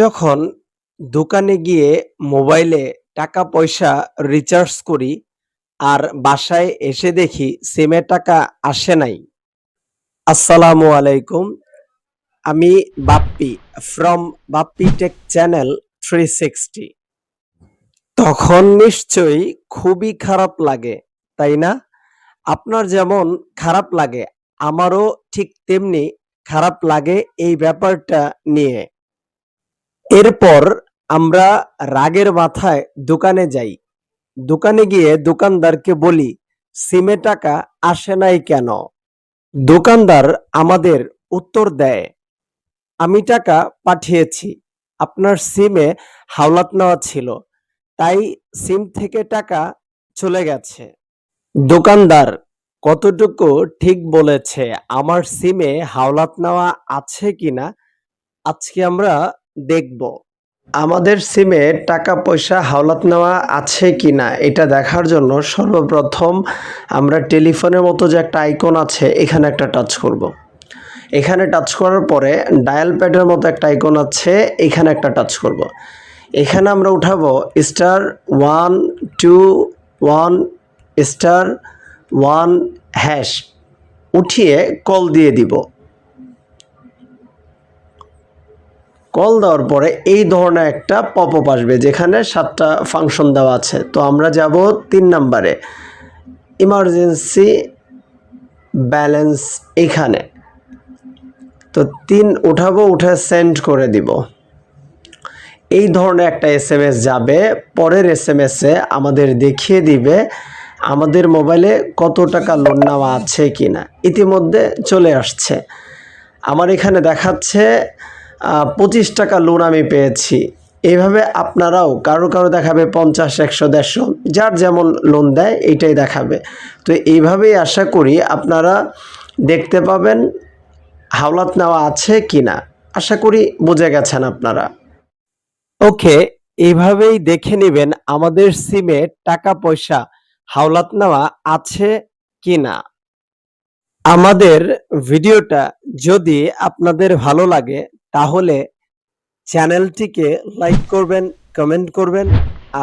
যখন দোকানে গিয়ে মোবাইলে টাকা পয়সা রিচার্জ করি আর বাসায় এসে দেখি সিমে টাকা আসে নাই। আসসালামু আলাইকুম, আমি Bappi from Bappi tech channel three sixty তখন নিশ্চয়ই খুবই খারাপ লাগে, তাই না? আপনার যেমন খারাপ লাগে, আমারও ঠিক তেমনি খারাপ লাগে এই ব্যাপারটা নিয়ে। এরপর আমরা রাগের মাথায় দোকানে যাই। দোকানে গিয়ে দোকানদারকে বলি, সিমে টাকা আসে নাই কেন? দোকানদার আমাদের উত্তর দেয়, আমি টাকা পাঠিয়েছি, আপনার সিমে হাওলাত নেওয়া ছিল, তাই সিম থেকে টাকা চলে গেছে। দোকানদার, কতটুকু ঠিক বলেছে, আমার সিমে হাওলাত নেওয়া আছে কিনা? আজকে আমরা দেখব আমাদের সিমে টাকা পয়সা হাওলাত নেওয়া আছে কিনা এটা দেখার জন্য সর্বপ্রথম আমরা টেলিফোনের মতো যে একটা আইকন আছে, এখানে একটা টাচ করব। এখানে টাচ করার পরে ডায়াল প্যাডের মতো একটা আইকন আছে, এখানে একটা টাচ করব। এখানে আমরা উঠাবো star one two one star one hash উঠিয়ে কল দিয়ে দিব কল দেওয়ার পরে এই ধরনের একটা পপ আপ আসবে, যেখানে সাতটা ফাংশন দেওয়া আছে। তো আমরা যাব তিন নাম্বারে। ইমার্জেন্সি ব্যালেন্স এখানে। তো তিন উঠাবো, উঠে সেন্ড করে দিব। এই ধরনের একটা এস এম এস যাবে, পরের এস এম এসে আমাদের দেখিয়ে দিবে আমাদের মোবাইলে কত টাকা লোন নেওয়া আছে কি না ইতিমধ্যে চলে আসছে। আমার এখানে দেখাচ্ছে পঁচিশ টাকা লোন আমি পেয়েছি। এইভাবে আপনারাও কারও কারও দেখাবে পঞ্চাশ, একশো, দেড়শো, যার যেমন লোন দেয় এইটাই দেখাবে। তো এইভাবেই আশা করি আপনারা দেখতে পাবেন হাওলাত নেওয়া আছে কি না আশা করি বুঝে গেছেন আপনারা। ওকে, এইভাবেই দেখে নেবেন আমাদের সিমে টাকা, পয়সা হাওলাত নেওয়া আছে কি না আমাদের ভিডিওটা যদি আপনাদের ভালো লাগে তাহলে চ্যানেলটিকে লাইক করবেন কমেন্ট করবেন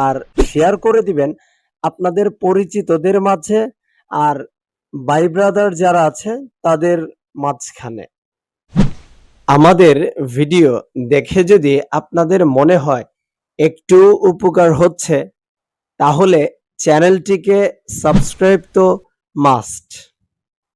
আর শেয়ার করে দিবেন আপনাদের পরিচিতদের মাঝে আর বাই ব্রাদার যারা আছে তাদের মাঝখানে। আমাদের ভিডিও দেখে যদি আপনাদের মনে হয় একটু উপকার হচ্ছে, তাহলে চ্যানেলটিকে সাবস্ক্রাইব তো মাস্ট